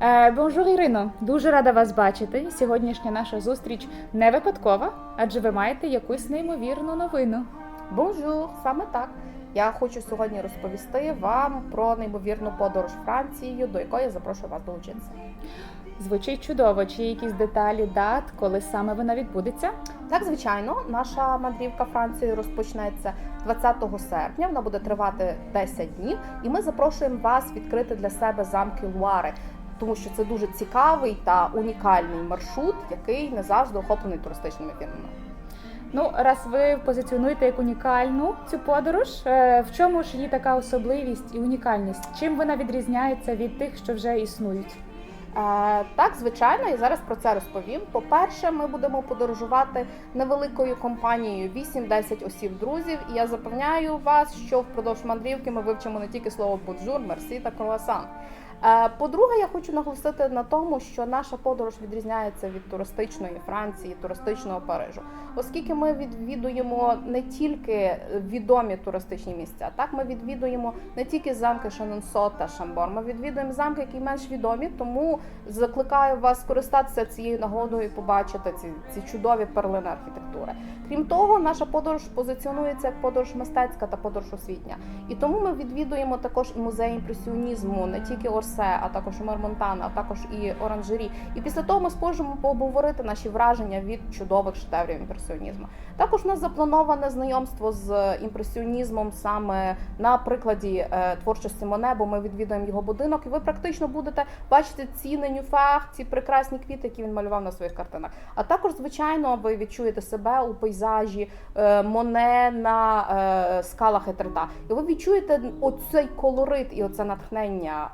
Е, Бонжур, Ірино, дуже рада вас бачити. Сьогоднішня наша зустріч не випадкова, адже ви маєте якусь неймовірну новину. Бонжур, саме так. Я хочу сьогодні розповісти вам про неймовірну подорож Францією, до якої я запрошую вас долучитися. Звучить чудово. Чи є якісь деталі дат, коли саме вона відбудеться? Так, звичайно, наша мандрівка Францією розпочнеться 20 серпня. Вона буде тривати 10 днів, і ми запрошуємо вас відкрити для себе замки Луари. Тому що це дуже цікавий та унікальний маршрут, який не завжди охоплений туристичними фірмами. Ну, раз ви позиціонуєте як унікальну цю подорож, е, в чому ж її така особливість і унікальність? Чим вона відрізняється від тих, що вже існують? Е, Так, звичайно, і зараз про це розповім. По-перше, ми будемо подорожувати невеликою компанією 8-10 осіб друзів. І я запевняю вас, що впродовж мандрівки ми вивчимо не тільки слово бонжур, мерсі та круасан. Е, По-друге, я хочу наголосити на тому, що наша подорож відрізняється від туристичної Франції, туристичного Парижу, оскільки ми відвідуємо не тільки відомі туристичні місця, так ми відвідуємо не тільки замки Шанонсо та Шамбор, ми відвідуємо замки, які менш відомі. Тому закликаю вас скористатися цією нагодою і побачити ці, ці чудові перлини архітектури. Крім того, наша подорож позиціонується як подорож мистецька та подорож освітня. І тому ми відвідуємо також і музей імпресіонізму, не тільки Орсе, а також Мермонтана, а також і Оранжері. І після того ми зможемо поговорити наші враження від чудових шедеврів імпресіонізму. Також у нас заплановане знайомство з імпресіонізмом саме на прикладі е, творчості Моне, бо ми відвідуємо його будинок, і ви практично будете бачити ці ненюфах, ці прекрасні квіти, які він малював на своїх картинах. А також, звичайно, ви відчуєте себе у пейзажі е, Моне на е, скалах Етрета. І ви відчуєте оцей колорит і оце натхнення,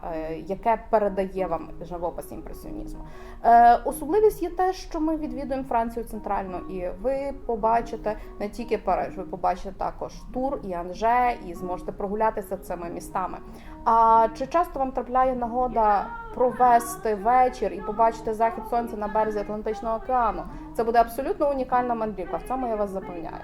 яке передає вам живопис імпресіонізму. Е, особливість є те, що ми відвідуємо Францію центрально, і ви побачите не тільки Париж, ви побачите також Тур і Анже, і зможете прогулятися цими містами. А чи часто вам трапляє нагода провести вечір і побачити захід сонця на березі Атлантичного океану? Це буде абсолютно унікальна мандрівка. В цьому я вас запевняю.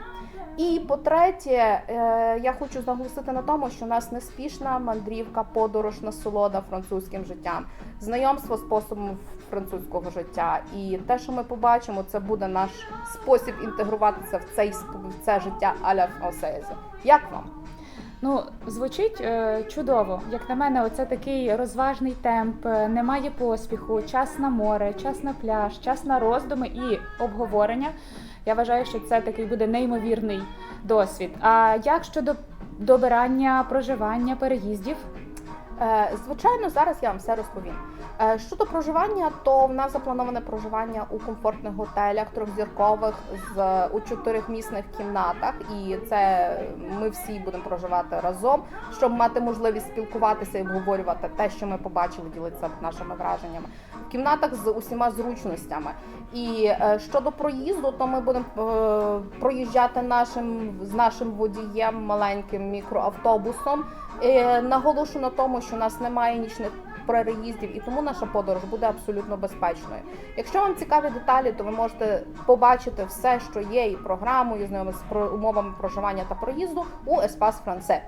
І по-третє, е, я хочу наголосити на тому, що у нас неспішна мандрівка, подорож насолода французьким життям, знайомство способом французького життя. І те, що ми побачимо, це буде наш спосіб інтегруватися в цей в це життя аля францези. Як вам? Ну, звучить е, чудово. Як на мене, оце такий розважний темп, е, немає поспіху, час на море, час на пляж, час на роздуми і обговорення. Я вважаю, що це такий буде неймовірний досвід. А як щодо добирання, проживання, переїздів? Е, Звичайно, зараз я вам все розповім. Е, Щодо проживання, то в нас заплановане проживання у комфортних готелях, трьохзіркових з у чотирьохмісних кімнатах, і це ми всі будемо проживати разом, щоб мати можливість спілкуватися і обговорювати те, що ми побачили, ділитися нашими враженнями. В кімнатах з усіма зручностями. І е, щодо проїзду, то ми будемо проїжджати нашим з нашим водієм маленьким мікроавтобусом. Е, Наголошу на тому, що у нас немає нічних переїздів, і тому наша подорож буде абсолютно безпечною. Якщо вам цікаві деталі, то ви можете побачити все, що є, і програму, і знайомитися з умовами проживання та проїзду у Еспас Франце.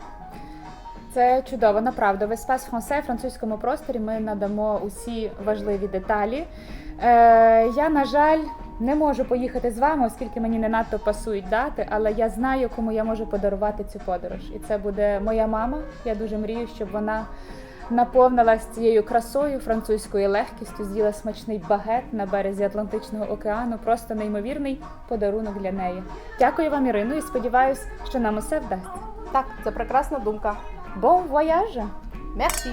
Це чудово, направду. В Еспас Франсе, французькому просторі, ми надамо усі важливі деталі. Е, я, на жаль, не можу поїхати з вами, оскільки мені не надто пасують дати, але я знаю, кому я можу подарувати цю подорож. І це буде моя мама. Я дуже мрію, щоб вона наповнилась цією красою, французькою легкістю, з'їла смачний багет на березі Атлантичного океану. Просто неймовірний подарунок для неї. Дякую вам, Ірино, і сподіваюся, що нам усе вдасться. Так, це прекрасна думка. Bon voyage! Мерсі!